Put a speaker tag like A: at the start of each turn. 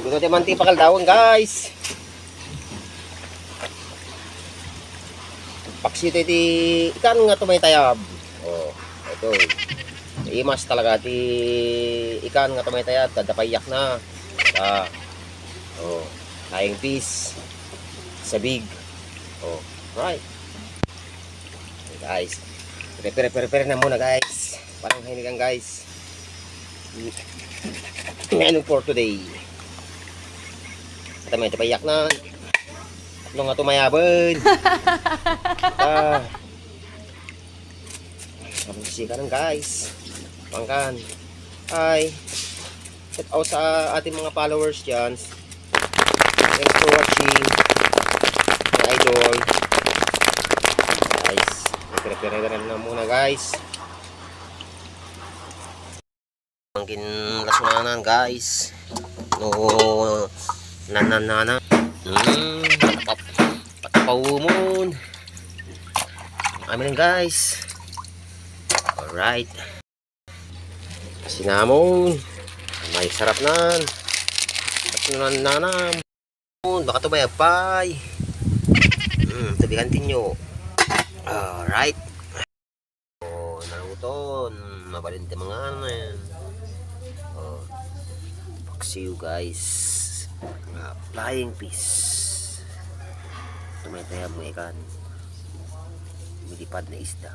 A: Dito tayo manti pakal dawon guys. Paksito iti ikan nga tumay tayab. Oh, ito. Imas talaga ti ikan nga tumay tayab kadapayak na. Ah. Oh, kaing piece. Sabig. Oh, right. Guys. Prepare, prepare, prepare na muna guys. Parang hinigang guys. Menu for today. Ito may tapayak na. Tatlong nga tumayabon. ah. Sabang sika ng guys. Pangkan. Hi. Shout out sa ating mga followers dyan. Thanks for watching. My idol. Guys. Prepare na muna guys. Ang kinlasunanan guys. No nananana. Hmm, patapap. Patapawumon. Amin guys. Alright. Sinamon. May sarap nan. At nananam. Baka to ba yapay? Hmm, tabihan tinyo. Alright. Oh, naruton. Mabalinte mga ano yan. Oh. Paksiw guys. Mga flying fish. Tumitaya mo ikan. Milipad na isda.